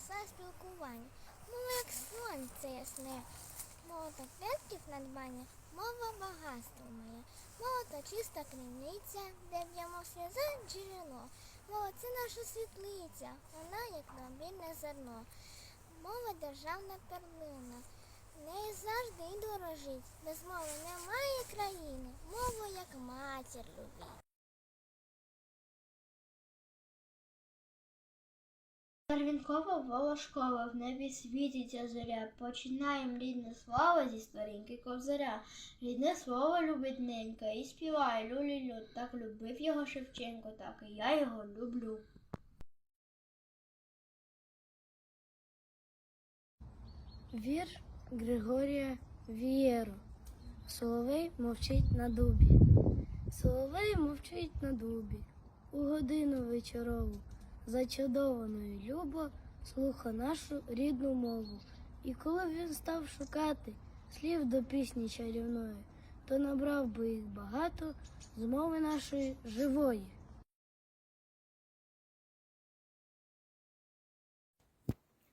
краса спілкування. Мова як сонце ясне, мова та предків надбання, мова багатство моє, мова та чиста криниця, де б'ємо сльоза джерело. Мова це наша світлиця, вона як набільне зерно. Мова державна перлина. Неї завжди дорожить. Без мови немає країни. Мову як матір любить. Барвінкова волошкова, в небі світиться зоря. Починаєм рідне слово зі сторінки ковзаря. Рідне слово любить ненька і співає люлі-лю. Так любив його Шевченко, так і я його люблю. Вірш Григорія Вієру. Соловей мовчить на дубі. Соловей мовчить на дубі. У годину вечорову, зачудованою любо, слуха нашу рідну мову. І коли б він став шукати слів до пісні чарівної, то набрав би їх багато з мови нашої живої.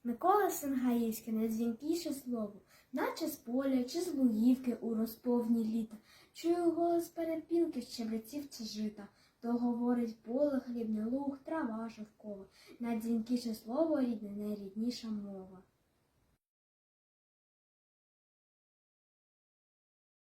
Микола Сенгаївський найдзвінкіше слово, наче з поля чи з лугівки у розповні літа. Чую голос перепілки щебреців чи жита. То говорить поле, хлібний луг, трава шовкова. Найдзвінкіше слово рідне, найрідніша мова.